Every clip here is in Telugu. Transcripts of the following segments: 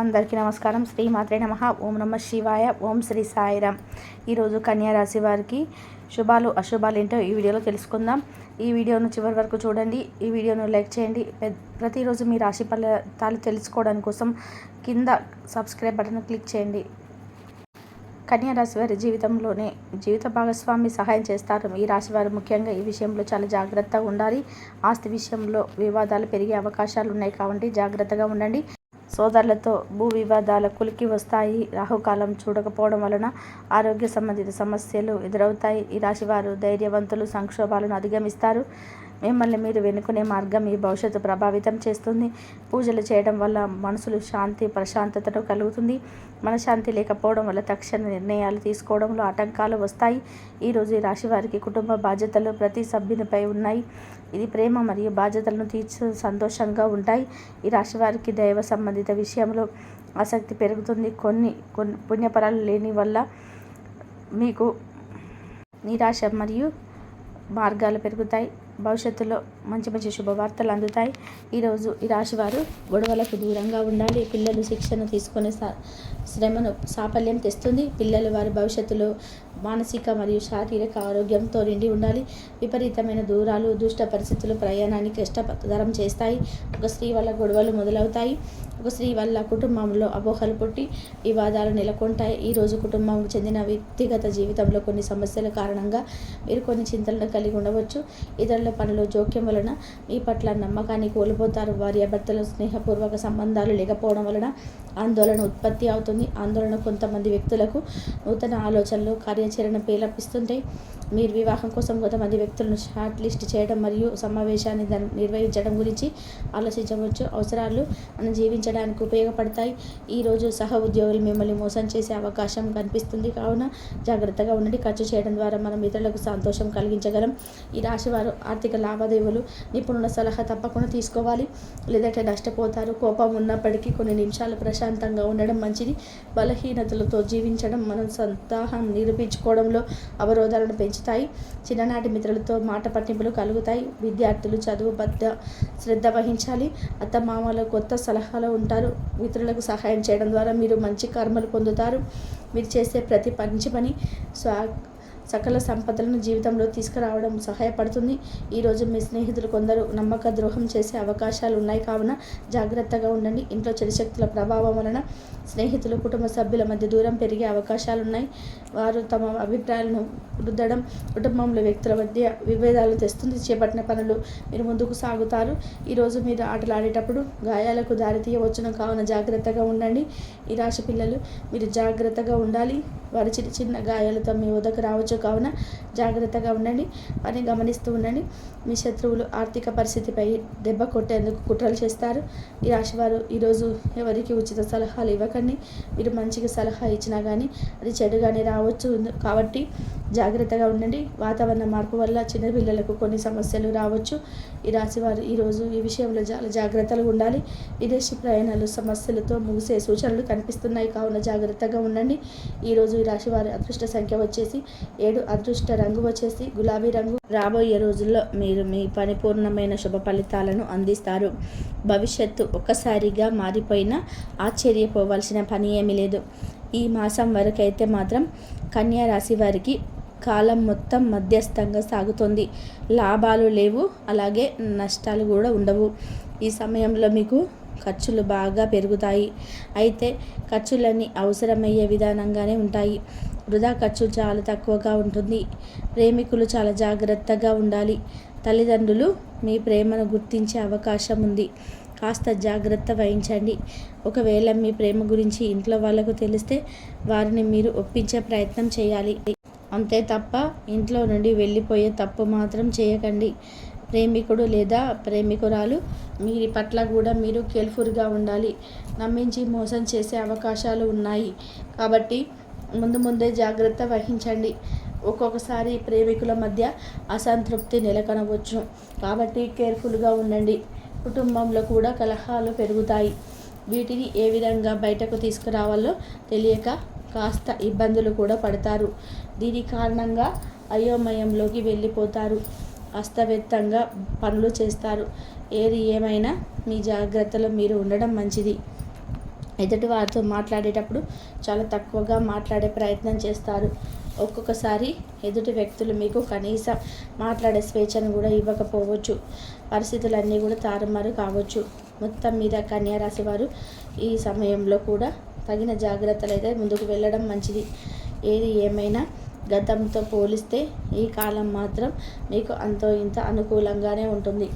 అందరికీ నమస్కారం. శ్రీ మాత్రే నమ. ఓం నమ శివాయ. ఓం శ్రీ సాయిరామ్ ఈరోజు కన్యా రాశి వారికి శుభాలు అశుభాలు ఏంటో ఈ వీడియోలో తెలుసుకుందాం. ఈ వీడియోను చివరి వరకు చూడండి. ఈ వీడియోను లైక్ చేయండి. ప్రతిరోజు మీ రాశి ఫలితాలు తెలుసుకోవడం కోసం కింద సబ్స్క్రైబ్ బటన్ క్లిక్ చేయండి. కన్యా రాశి వారి జీవితంలోనే జీవిత భాగస్వామి సహాయం చేస్తారు. ఈ రాశి వారు ముఖ్యంగా ఈ విషయంలో చాలా జాగ్రత్తగా ఉండాలి. ఆస్తి విషయంలో వివాదాలు పెరిగే అవకాశాలు ఉన్నాయి కాబట్టి జాగ్రత్తగా ఉండండి. సోదరులతో భూ వివాదాల కులికి వస్తాయి. రాహుకాలం చూడకపోవడం వలన ఆరోగ్య సంబంధిత సమస్యలు ఎదురవుతాయి. ఈ రాశి వారు ధైర్యవంతులు సంక్షోభాలను అధిగమిస్తారు. మిమ్మల్ని మీరు వెనుకునే మార్గం మీ భవిష్యత్తు ప్రభావితం చేస్తుంది. పూజలు చేయడం వల్ల మనసులు శాంతి ప్రశాంతతను కలుగుతుంది. మనశ్శాంతి లేకపోవడం వల్ల తక్షణ నిర్ణయాలు తీసుకోవడంలో ఆటంకాలు వస్తాయి. ఈరోజు ఈ రాశి వారికి కుటుంబ బాధ్యతలు ప్రతి సభ్యునిపై ఉన్నాయి. ఇది ప్రేమ మరియు బాధ్యతలను తీర్చు సంతోషంగా ఉంటాయి. ఈ రాశి వారికి దైవ సంబంధిత విషయంలో ఆసక్తి పెరుగుతుంది. కొన్ని కొన్ని పుణ్యపరాలు లేని వల్ల మీకు నిరాశ మరియు మార్గాలు పెరుగుతాయి. భవిష్యత్తులో మంచి మంచి శుభవార్తలు అందుతాయి. ఈరోజు ఈ రాశివారు గొడవలకు దూరంగా ఉండాలి. పిల్లలు శిక్షణ తీసుకునే సా- శ్రమను సాఫల్యం తెస్తుంది. పిల్లలు వారి భవిష్యత్తులో మానసిక మరియు శారీరక ఆరోగ్యంతో నిండి ఉండాలి. విపరీతమైన దూరాలు దుష్ట పరిస్థితులు ప్రయాణాన్ని కష్టతరం చేస్తాయి. ఒక స్త్రీ వల్ల గొడవలు మొదలవుతాయి. ఒక స్త్రీ వల్ల కుటుంబంలో అపోహలు పుట్టి వివాదాలు నెలకొంటాయి. ఈరోజు కుటుంబంకు చెందిన వ్యక్తిగత జీవితంలో కొన్ని సమస్యల కారణంగా మీరు కొన్ని చింతలను కలిగి ఉండవచ్చు. ఇతరుల పనులు జోక్యం వలన మీ పట్ల నమ్మకాన్ని కోల్పోతారు. భార్యాభర్తల స్నేహపూర్వక సంబంధాలు లేకపోవడం వలన ఆందోళన ఉత్పత్తి అవుతుంది. ఆందోళన కొంతమంది వ్యక్తులకు నూతన ఆలోచనలు కార్యాచరణ పేలపిస్తుంటాయి మీరు వివాహం కోసం కొంతమంది వ్యక్తులను షార్ట్ లిస్ట్ చేయడం మరియు సమావేశాన్ని నిర్వహించడం గురించి ఆలోచించవచ్చు. అవసరాలు మనం జీవించడానికి ఉపయోగపడతాయి. ఈరోజు సహ ఉద్యోగులు మిమ్మల్ని మోసం చేసే అవకాశం కనిపిస్తుంది. కావున జాగ్రత్తగా ఉండండి. ఖర్చు చేయడం ద్వారా మనం ఇతరులకు సంతోషం కలిగించగలం. ఈ రాశి వారు ఆర్థిక లావాదేవీలు నిపుణుల సలహా తప్పకుండా తీసుకోవాలి. లేదంటే నష్టపోతారు. కోపం ఉన్నప్పటికీ కొన్ని నిమిషాలు ప్రశాంతంగా ఉండడం మంచిది. బలహీనతలతో జీవించడం మన సంతాహం నిరూపించుకోవడంలో అవరోధాలను పెంచుతాయి. చిన్ననాటి మిత్రులతో మాట పట్టింపులు కలుగుతాయి. విద్యార్థులు చదువు బద్ద శ్రద్ధ వహించాలి. అత్తమామల కొత్త సలహాలు ఉంటారు. మిత్రులకు సహాయం చేయడం ద్వారా మీరు మంచి కర్మలు పొందుతారు. మీరు చేసే ప్రతి మంచి పని స్వా సకల సంపదలను జీవితంలో తీసుకురావడం సహాయపడుతుంది. ఈరోజు మీ స్నేహితులు కొందరు నమ్మక ద్రోహం చేసే అవకాశాలు ఉన్నాయి కావున జాగ్రత్తగా ఉండండి. ఇంట్లో చెడు శక్తుల ప్రభావం వలన స్నేహితులు కుటుంబ సభ్యుల మధ్య దూరం పెరిగే అవకాశాలు ఉన్నాయి వారు తమ అభిప్రాయాలను రుద్దడం కుటుంబంలో వ్యక్తుల మధ్య విభేదాలు తెస్తుంది చేపట్టిన పనులు మీరు ముందుకు సాగుతారు. ఈరోజు మీరు ఆటలు ఆడేటప్పుడు గాయాలకు దారి తీయవచ్చును. కావున జాగ్రత్తగా ఉండండి. ఈ రాశి పిల్లలు మీరు జాగ్రత్తగా ఉండాలి. వారి చిన్న చిన్న గాయాలతో మీ వద్దకు రావచ్చు. కావున జాగ్రత్తగా ఉండండి. వారిని గమనిస్తూ ఉండండి. మీ శత్రువులు ఆర్థిక పరిస్థితిపై దెబ్బ కొట్టేందుకు కుట్రలు చేస్తారు. ఈ రాశివారు ఈరోజు ఎవరికి ఉచిత సలహాలు ఇవ్వకండి. మీరు మంచిగా సలహా ఇచ్చినా కానీ అది చెడుగానే రావచ్చు. కాబట్టి జాగ్రత్తగా ఉండండి. వాతావరణ మార్పు వల్ల చిన్నపిల్లలకు కొన్ని సమస్యలు రావచ్చు. ఈ రాశి వారు ఈరోజు ఈ విషయంలో చాలా జాగ్రత్తలు ఉండాలి. విదేశీ ప్రయాణాలు సమస్యలతో ముగిసే సూచనలు కనిపిస్తున్నాయి. కావున జాగ్రత్తగా ఉండండి. ఈరోజు ఈ రాశి వారి అదృష్ట సంఖ్య వచ్చేసి ఏడు. అదృష్ట రంగు వచ్చేసి గులాబీ రంగు. రాబోయే రోజుల్లో మీరు మీ పరిపూర్ణమైన శుభ ఫలితాలను అందిస్తారు. భవిష్యత్తు ఒక్కసారిగా మారిపోయినా ఆశ్చర్యపోవాల్సిన పని ఏమీ లేదు. ఈ మాసం వరకైతే మాత్రం కన్యా రాశి వారికి కాలం మొత్తం మధ్యస్థంగా సాగుతుంది. లాభాలు లేవు అలాగే నష్టాలు కూడా ఉండవు. ఈ సమయంలో మీకు ఖర్చులు బాగా పెరుగుతాయి. అయితే ఖర్చులన్నీ అవసరమయ్యే విధానంగానే ఉంటాయి. వృధా ఖర్చు చాలా తక్కువగా ఉంటుంది. ప్రేమికులు చాలా జాగ్రత్తగా ఉండాలి. తల్లిదండ్రులు మీ ప్రేమను గుర్తించే అవకాశం ఉంది. కాస్త జాగ్రత్త వహించండి. ఒకవేళ మీ ప్రేమ గురించి ఇంట్లో వాళ్ళకు తెలిస్తే వారిని మీరు ఒప్పించే ప్రయత్నం చేయాలి. అంతే తప్ప ఇంట్లో నుండి వెళ్ళిపోయే తప్పు మాత్రం చేయకండి. ప్రేమికుడు లేదా ప్రేమికురాలు మీ పట్ల కూడా మీరు కేర్ఫుల్గా ఉండాలి. నమ్మించి మోసం చేసే అవకాశాలు ఉన్నాయి. కాబట్టి ముందు ముందే జాగ్రత్త వహించండి. ఒక్కొక్కసారి ప్రేమికుల మధ్య అసంతృప్తి నెలకొనవచ్చు. కాబట్టి కేర్ఫుల్గా ఉండండి. కుటుంబంలో కూడా కలహాలు పెరుగుతాయి. వీటిని ఏ విధంగా బయటకు తీసుకురావాలో తెలియక కాస్త ఇబ్బందులు కూడా పడతారు. దీని కారణంగా అయోమయంలోకి వెళ్ళిపోతారు. అస్తవ్యస్తంగా పనులు చేస్తారు. ఏది ఏమైనా మీ జాగ్రత్తలో మీరు ఉండడం మంచిది. ఎదుటి వారితో మాట్లాడేటప్పుడు చాలా తక్కువగా మాట్లాడే ప్రయత్నం చేస్తారు. ఒక్కొక్కసారి ఎదుటి వ్యక్తులు మీకు కనీసం మాట్లాడే స్వేచ్ఛను కూడా ఇవ్వకపోవచ్చు. పరిస్థితులన్నీ కూడా తారుమారు కావచ్చు. మొత్తం మీద కన్యారాశి వారు ఈ సమయంలో కూడా తగిన జాగ్రత్తలు అయితే ముందుకు వెళ్ళడం మంచిది. ఏది ఏమైనా గతంతో పోలిస్తే ఈ కాలం మాత్రం మీకు అంతో ఇంత అనుకూలంగానే ఉంటుంది.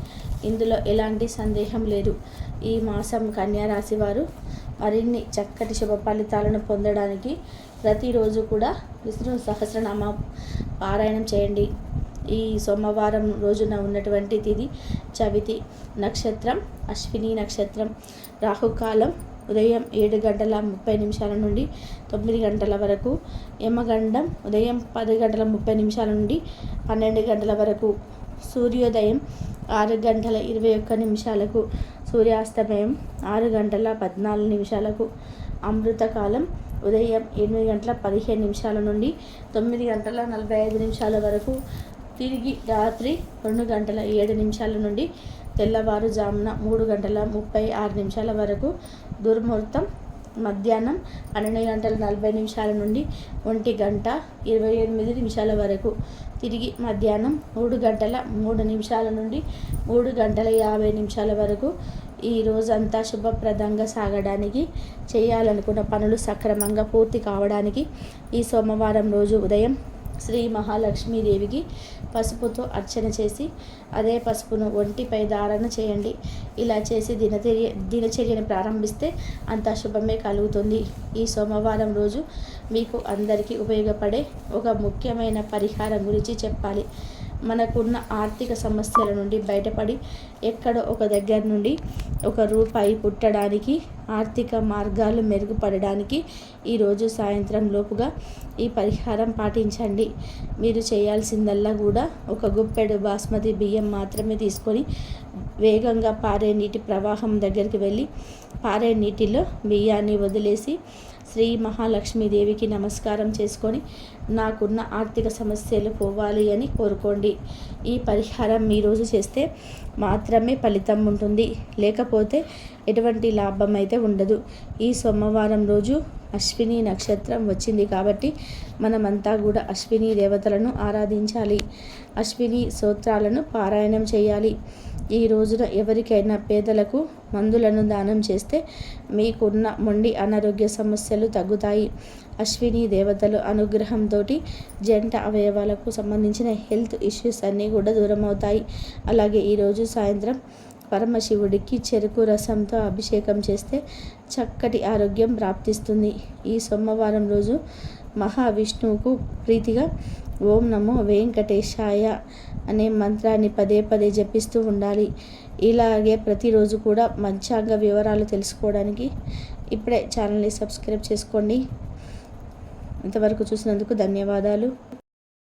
ఇందులో ఎలాంటి సందేహం లేదు. ఈ మాసం కన్యారాశి వారు మరిన్ని చక్కటి శుభ ఫలితాలను పొందడానికి ప్రతిరోజు కూడా విష్ణు సహస్రనామ పారాయణం చేయండి. ఈ సోమవారం రోజున ఉన్నటువంటి తిది చవితి నక్షత్రం అశ్విని నక్షత్రం రాహుకాలం ఉదయం ఏడు గంటల ముప్పై నిమిషాల నుండి తొమ్మిది గంటల వరకు యమగండం ఉదయం పది గంటల ముప్పై నిమిషాల నుండి పన్నెండు గంటల వరకు సూర్యోదయం ఆరు గంటల ఇరవై ఒక్క నిమిషాలకు సూర్యాస్తమయం ఆరు గంటల పద్నాలుగు నిమిషాలకు అమృతకాలం ఉదయం ఎనిమిది గంటల పదిహేను నిమిషాల నుండి తొమ్మిది గంటల నలభై ఐదు నిమిషాల వరకు తిరిగి రాత్రి రెండు గంటల ఏడు నిమిషాల నుండి తెల్లవారుజామున మూడు గంటల ముప్పై ఆరు నిమిషాల వరకు దుర్ముహూర్తం మధ్యాహ్నం పన్నెండు గంటల నలభై నిమిషాల నుండి ఒంటి గంట ఇరవై ఎనిమిది నిమిషాల వరకు. తిరిగి మధ్యాహ్నం మూడు గంటల మూడు నిమిషాల నుండి మూడు గంటల యాభై నిమిషాల వరకు ఈ రోజంతా శుభప్రదంగా సాగడానికి చేయాలనుకున్న పనులు సక్రమంగా పూర్తి కావడానికి ఈ సోమవారం రోజు ఉదయం శ్రీ మహాలక్ష్మీదేవికి పసుపుతో అర్చన చేసి అదే పసుపును ఒంటిపై ధారణ చేయండి. ఇలా చేసి దినచర్య దినచర్యను ప్రారంభిస్తే అంత శుభమే కలుగుతుంది. ఈ సోమవారం రోజు మీకు అందరికీ ఉపయోగపడే ఒక ముఖ్యమైన పరిహారం గురించి చెప్పాలి. మనకున్న ఆర్థిక సమస్యల నుండి బయటపడి ఎక్కడో ఒక దగ్గర నుండి ఒక రూపాయి పుట్టడానికి ఆర్థిక మార్గాలు మెరుగుపడడానికి ఈరోజు సాయంత్రం లోపుగా ఈ పరిహారం పాటించండి. మీరు చేయాల్సిందల్లా కూడా ఒక గుప్పెడు బాస్మతి బియ్యం మాత్రమే తీసుకొని వేగంగా పారే నీటి ప్రవాహం దగ్గరికి వెళ్ళి పారే నీటిలో బియ్యాన్ని వదిలేసి శ్రీ మహాలక్ష్మీదేవికి నమస్కారం చేసుకొని నాకున్న ఆర్థిక సమస్యలు పోవాలి అని కోరుకోండి. ఈ పరిహారం మీ రోజు చేస్తే మాత్రమే ఫలితం ఉంటుంది. లేకపోతే ఎటువంటి లాభం అయితే ఉండదు. ఈ సోమవారం రోజు అశ్విని నక్షత్రం వచ్చింది కాబట్టి మనమంతా కూడా అశ్విని దేవతలను ఆరాధించాలి. అశ్విని సూత్రాలను పారాయణం చేయాలి. ఈ రోజున ఎవరికైనా పేదలకు మందులను దానం చేస్తే మీకున్న మొండి అనారోగ్య సమస్యలు తగ్గుతాయి. అశ్విని దేవతలు అనుగ్రహంతో జంట అవయవాలకు సంబంధించిన హెల్త్ ఇష్యూస్ అన్నీ కూడా దూరం అవుతాయి అలాగే ఈరోజు సాయంత్రం పరమశివుడికి చెరుకు రసంతో అభిషేకం చేస్తే చక్కటి ఆరోగ్యం ప్రాప్తిస్తుంది. ఈ సోమవారం రోజు మహావిష్ణువుకు ప్రీతిగా ఓం నమో వెంకటేశాయ అనే మంత్రాన్ని పదే పదే జపిస్తూ ఉండాలి. ఇలాగే ప్రతిరోజు కూడా మంచాంగ వివరాలు తెలుసుకోవడానికి ఇప్పుడే ఛానల్ని సబ్స్క్రైబ్ చేసుకోండి. ఇంతవరకు చూసినందుకు ధన్యవాదాలు.